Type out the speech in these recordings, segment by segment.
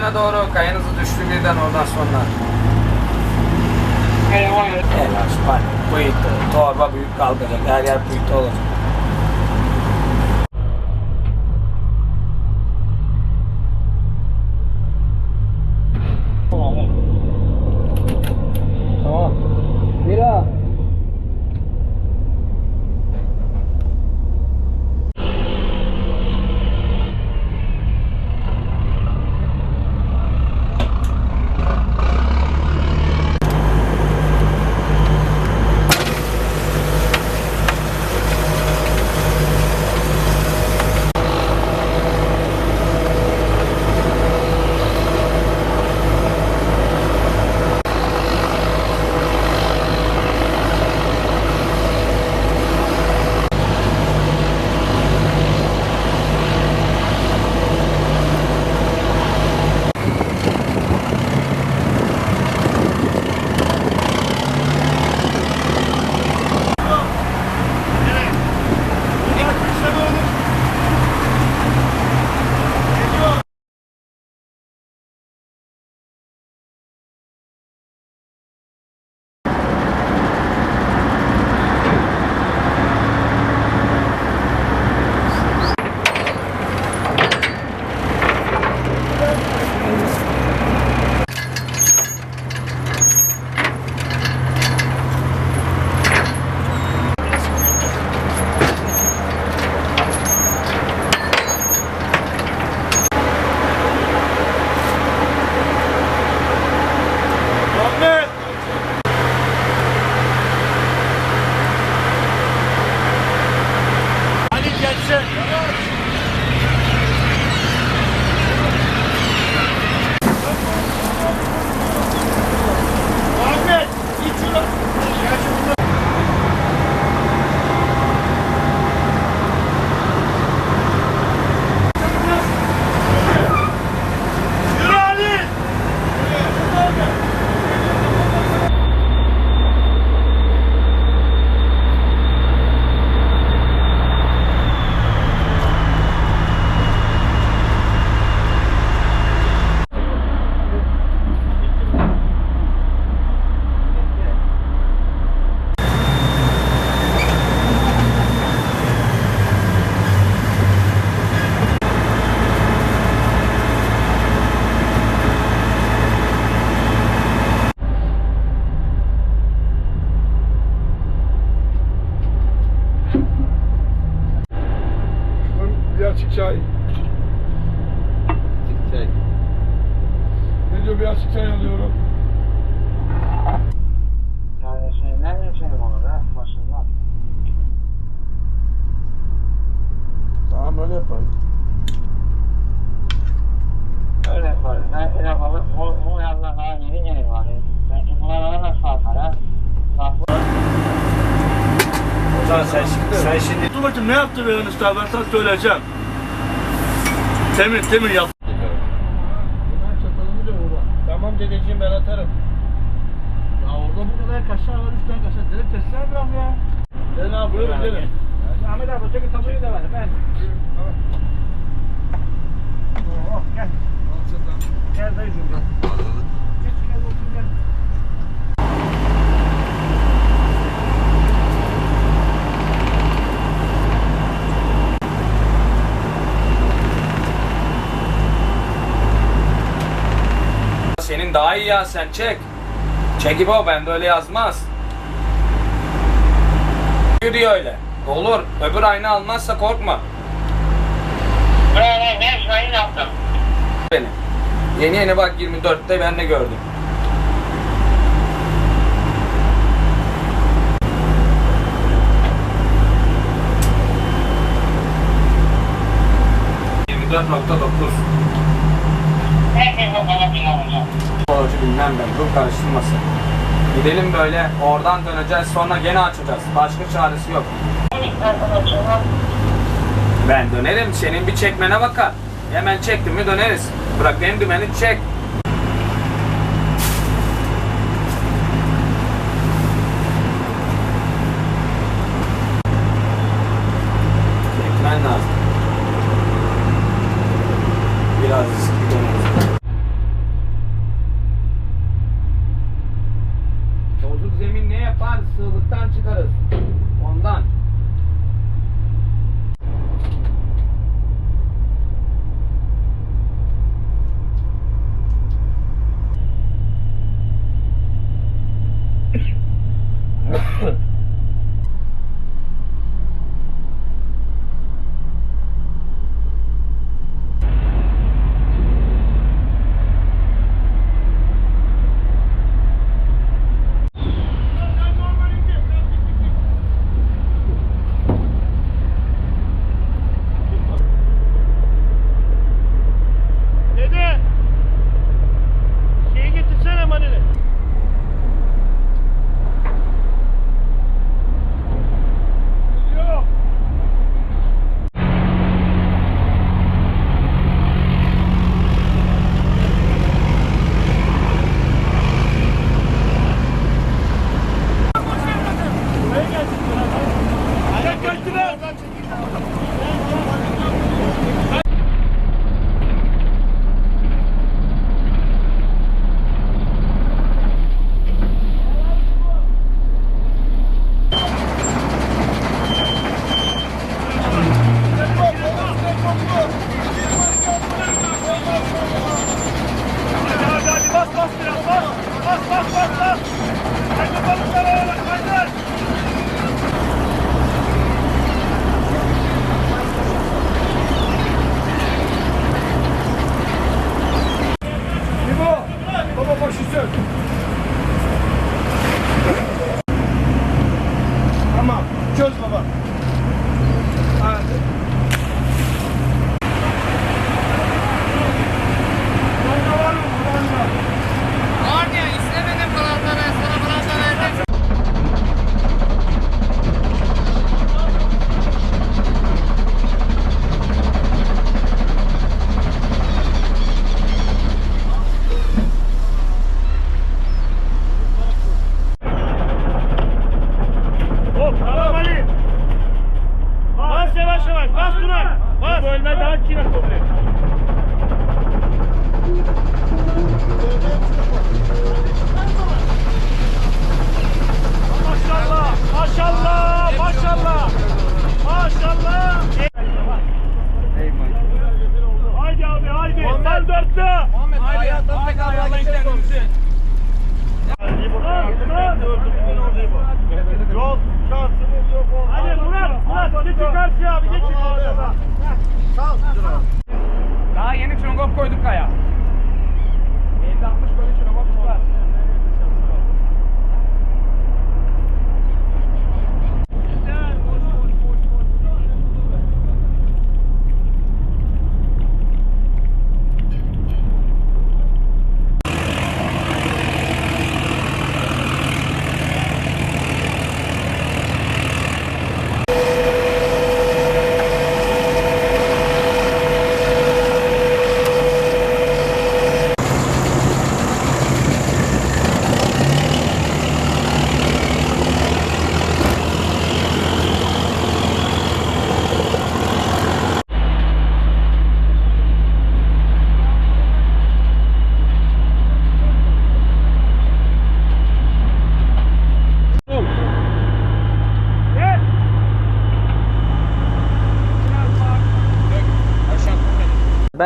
çok kuytu yükledik o yana doğru. Kayanızı düştü birden oradan sonra. Telaş, panik, kuytu, torba büyük kalkacak. Her yer kuytu olacak. Tamam. Mira. Öyle yaparız. Öyle yaparız. Öyle yapalım. Bu, bu yandan daha yeni yeni var. Belki bunlara nasıl atar ha? Ozan sen şimdi, sen şimdi Dur bakayım ne yaptı be Yunus ben sana söyleyeceğim. Temin temin yap. Ben çatalımı da orada. Tamam dedeciğim ben atarım. Ya orada bu kadar kaşar var, üç tane kaşar. Direkt kessene biraz ya. Gelin abi buyurun gelin. Ahmet abi öteki tabuyu da ver. Ben. Oh, gel. Al çatal. Gel dayıcım gel. Geç gel otur gel. senin daha iyi ya sen çek. Çek İbo ben böyle yazmaz. Diyor öyle. Olur. Öbür aynı almazsa korkma. Ne ne ne şahin yaptım. Beni. Yeni yeni bak 24'te ben de gördüm. ...24.9 Herkes o bana bin olacak. Psikoloji bilmem ben dur karıştırmasın. Gidelim böyle oradan döneceğiz sonra gene açacağız. Başka çaresi yok. Ben dönerim senin bir çekmene bakar. Hemen çektim mi döneriz. Bırak benim dümeni çek.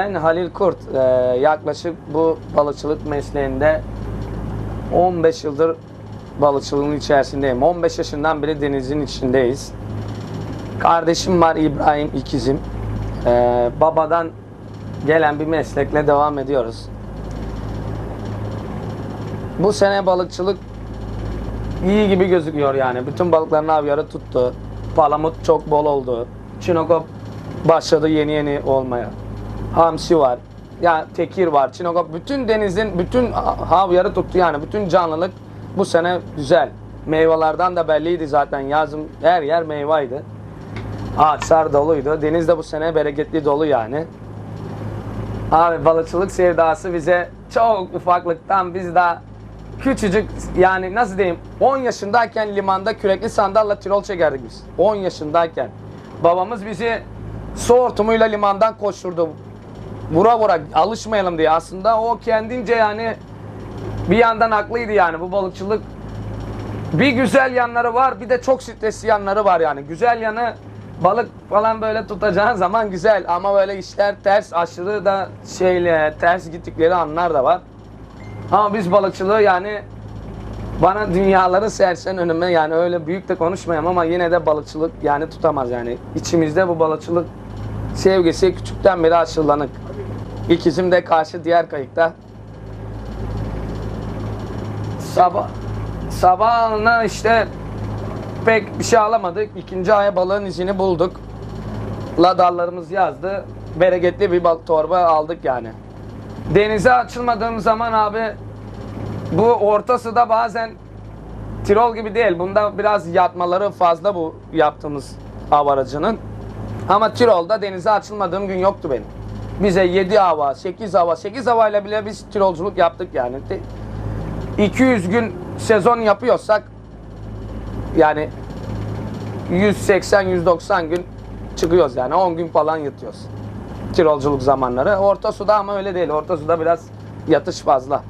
Ben Halil Kurt. Ee, yaklaşık bu balıkçılık mesleğinde 15 yıldır balıkçılığın içerisindeyim. 15 yaşından beri denizin içindeyiz. Kardeşim var İbrahim ikizim. Ee, babadan gelen bir meslekle devam ediyoruz. Bu sene balıkçılık iyi gibi gözüküyor yani. Bütün balıkların avyarı tuttu. Palamut çok bol oldu. Çinokop başladı yeni yeni olmaya. Hamsi var. Ya tekir var. Çinokop bütün denizin bütün havyarı tuttu yani. Bütün canlılık bu sene güzel. Meyvelerden de belliydi zaten. Yazın her yer meyveydi. Ağaçlar doluydu. Deniz de bu sene bereketli dolu yani. Abi balıkçılık sevdası bize çok ufaklıktan biz daha küçücük yani nasıl diyeyim 10 yaşındayken limanda kürekli sandalla tirol çekerdik biz. 10 yaşındayken. Babamız bizi su hortumuyla limandan koşturdu. Vura vura alışmayalım diye. Aslında o kendince yani bir yandan haklıydı yani bu balıkçılık. Bir güzel yanları var bir de çok stresli yanları var yani. Güzel yanı balık falan böyle tutacağın zaman güzel ama böyle işler ters aşırı da şeyle ters gittikleri anlar da var. Ama biz balıkçılığı yani bana dünyaları sersen önüme yani öyle büyük de konuşmayayım ama yine de balıkçılık yani tutamaz yani. İçimizde bu balıkçılık sevgisi küçükten beri aşılanık. İkizim de karşı diğer kayıkta. Sabah sabahına işte pek bir şey alamadık. İkinci aya balığın izini bulduk. Ladarlarımız yazdı. Bereketli bir balık torba aldık yani. Denize açılmadığım zaman abi bu orta suda bazen Tirol gibi değil. Bunda biraz yatmaları fazla bu yaptığımız av aracının. Ama Tirol'da denize açılmadığım gün yoktu benim. Bize 7 hava, 8 hava, 8 havayla bile biz Tirolculuk yaptık yani. Te- 200 gün sezon yapıyorsak yani 180-190 gün çıkıyoruz yani 10 gün falan yatıyoruz. Tirolculuk zamanları. Orta suda ama öyle değil. Orta suda biraz yatış fazla.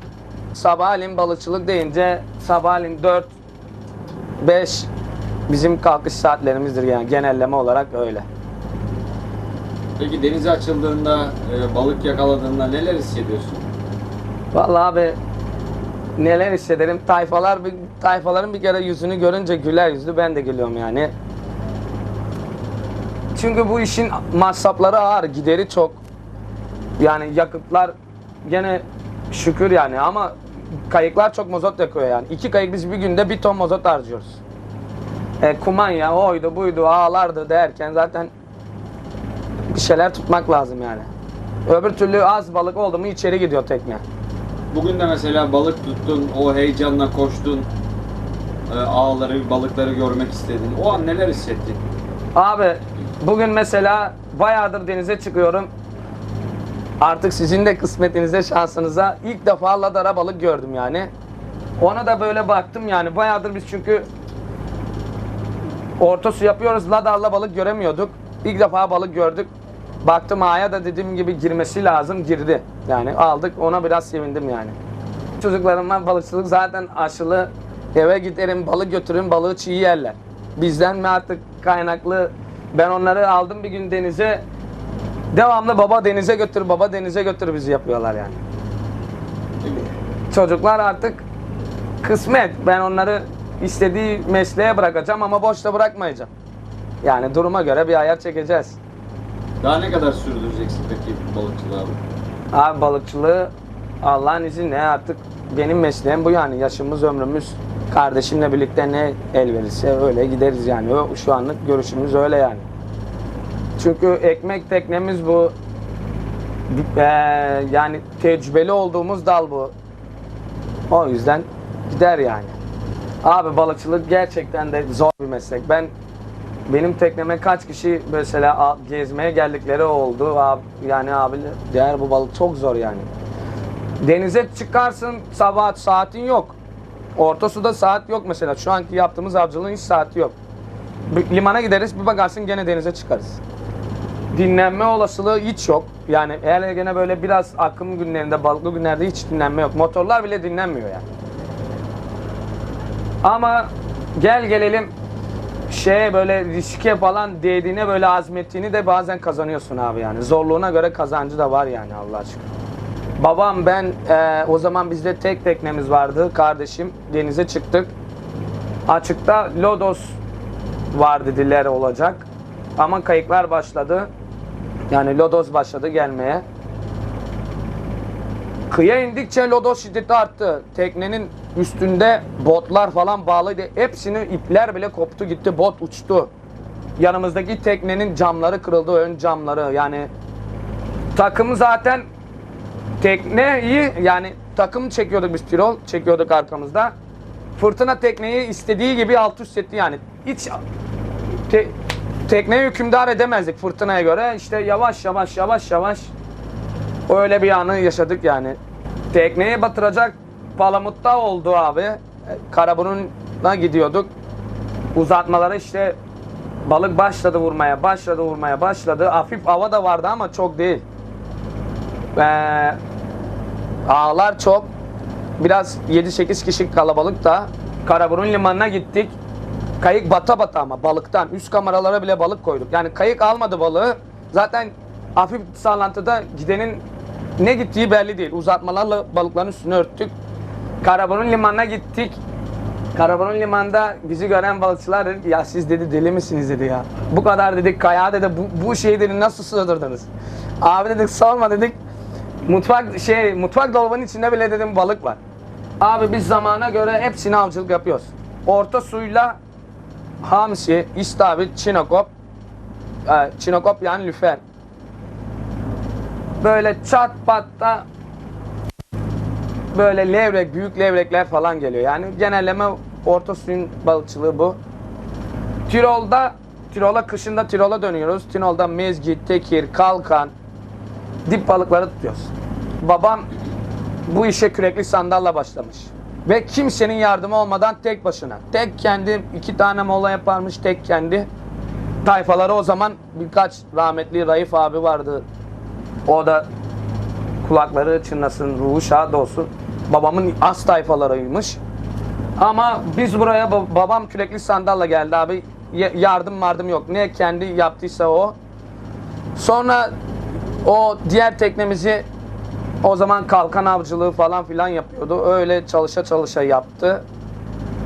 Sabahleyin balıkçılık deyince sabahleyin 4 5 bizim kalkış saatlerimizdir yani genelleme olarak öyle. Peki denize açıldığında, e, balık yakaladığında neler hissediyorsun? Vallahi abi neler hissederim. Tayfalar bir tayfaların bir kere yüzünü görünce güler yüzlü ben de gülüyorum yani. Çünkü bu işin masrafları ağır, gideri çok. Yani yakıtlar gene şükür yani ama kayıklar çok mazot yakıyor yani. İki kayık biz bir günde bir ton mazot harcıyoruz. E, kumanya oydu buydu ağlardı derken zaten bir şeyler tutmak lazım yani. Öbür türlü az balık oldu mu içeri gidiyor tekne. Bugün de mesela balık tuttun, o heyecanla koştun, e, ağları, balıkları görmek istedin. O an neler hissettin? Abi bugün mesela bayağıdır denize çıkıyorum. Artık sizin de kısmetinize, şansınıza ilk defa ladara balık gördüm yani. Ona da böyle baktım yani bayağıdır biz çünkü orta su yapıyoruz ladarla balık göremiyorduk. ilk defa balık gördük. Baktım ağaya da dediğim gibi girmesi lazım girdi. Yani aldık ona biraz sevindim yani. Çocuklarıma balıkçılık zaten aşılı eve giderim balık götürürüm balığı çiğ yerler. Bizden mi artık kaynaklı ben onları aldım bir gün denize devamlı baba denize götür baba denize götür bizi yapıyorlar yani. Çocuklar artık kısmet. Ben onları istediği mesleğe bırakacağım ama boşta bırakmayacağım. Yani duruma göre bir ayar çekeceğiz. Daha ne kadar sürdüreceksin peki balıkçılığı abi? Balıkçılığı Allah'ın izniyle artık benim mesleğim bu yani. Yaşımız ömrümüz kardeşimle birlikte ne el verirse öyle gideriz yani. O, şu anlık görüşümüz öyle yani. Çünkü ekmek teknemiz bu. Eee, yani tecrübeli olduğumuz dal bu. O yüzden gider yani. Abi balıkçılık gerçekten de zor bir meslek. Ben benim tekneme kaç kişi mesela gezmeye geldikleri oldu. Abi, yani abi değer bu balık çok zor yani. Denize çıkarsın sabah saatin yok. Orta suda saat yok mesela. Şu anki yaptığımız avcılığın hiç saati yok. Limana gideriz bir bakarsın gene denize çıkarız. Dinlenme olasılığı hiç yok. Yani eğer gene böyle biraz akım günlerinde, balıklı günlerde hiç dinlenme yok. Motorlar bile dinlenmiyor yani. Ama gel gelelim şeye böyle riske falan değdiğine böyle azmettiğini de bazen kazanıyorsun abi yani. Zorluğuna göre kazancı da var yani Allah aşkına. Babam ben e, o zaman bizde tek teknemiz vardı. Kardeşim denize çıktık. Açıkta Lodos var dediler olacak. Ama kayıklar başladı. Yani Lodos başladı gelmeye. Kıyıya indikçe lodos şiddeti arttı. Teknenin üstünde botlar falan bağlıydı. Hepsini ipler bile koptu gitti. Bot uçtu. Yanımızdaki teknenin camları kırıldı. Ön camları. Yani takım zaten tekneyi yani takım çekiyorduk biz tirol çekiyorduk arkamızda. Fırtına tekneyi istediği gibi alt üst etti yani. Hiç te, tekneyi hükümdar edemezdik fırtınaya göre. İşte yavaş yavaş yavaş yavaş öyle bir anı yaşadık yani. Tekneyi batıracak palamutta oldu abi. E, Karaburun'a gidiyorduk. Uzatmaları işte balık başladı vurmaya, başladı vurmaya, başladı. Hafif hava da vardı ama çok değil. Ee, ağlar çok. Biraz 7-8 kişi kalabalık da Karaburun limanına gittik. Kayık bata bata ama balıktan. Üst kameralara bile balık koyduk. Yani kayık almadı balığı. Zaten hafif sallantıda gidenin ne gittiği belli değil. Uzatmalarla balıkların üstünü örttük. Karaburun limanına gittik. Karaburun limanda bizi gören balıkçılar dedi ya siz dedi deli misiniz dedi ya. Bu kadar dedik kaya dedi bu, bu şeyi dedi nasıl sığdırdınız? Abi dedik sorma dedik. Mutfak şey mutfak dolabının içinde bile dedim balık var. Abi biz zamana göre hepsini avcılık yapıyoruz. Orta suyla hamsi, istavrit, çinokop, e, çinokop yani lüfer. Böyle çat patta böyle levrek, büyük levrekler falan geliyor. Yani genelleme orta suyun balıkçılığı bu. Tirol'da, Tirol'a kışında Tirol'a dönüyoruz. Tirol'da mezgit, tekir, kalkan, dip balıkları tutuyoruz. Babam bu işe kürekli sandalla başlamış. Ve kimsenin yardımı olmadan tek başına. Tek kendi iki tane mola yaparmış tek kendi. Tayfaları o zaman birkaç rahmetli Raif abi vardı. O da kulakları çınlasın, ruhu şad olsun. Babamın as tayfalarıymış. Ama biz buraya ba- babam kürekli sandalla geldi abi. Yardım vardım yok. Ne kendi yaptıysa o. Sonra o diğer teknemizi o zaman kalkan avcılığı falan filan yapıyordu. Öyle çalışa çalışa yaptı.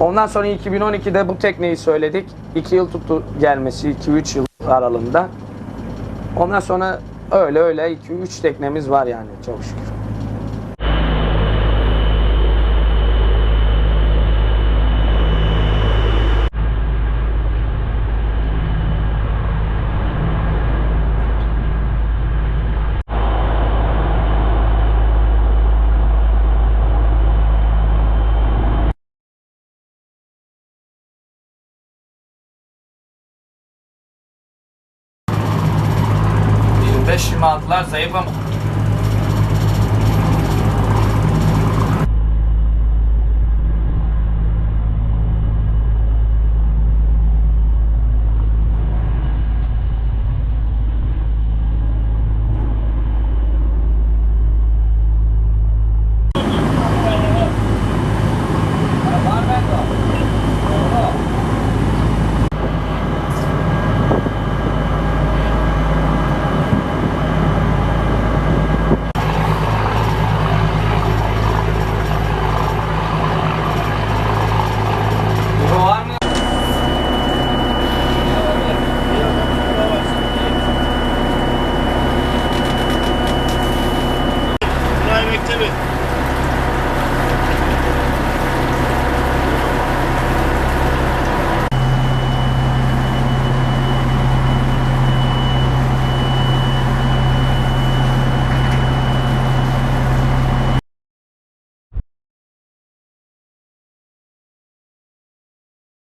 Ondan sonra 2012'de bu tekneyi söyledik. 2 yıl tuttu gelmesi, 2-3 yıl aralığında. Ondan sonra öyle öyle 2-3 teknemiz var yani çok şükür. Zayıf ama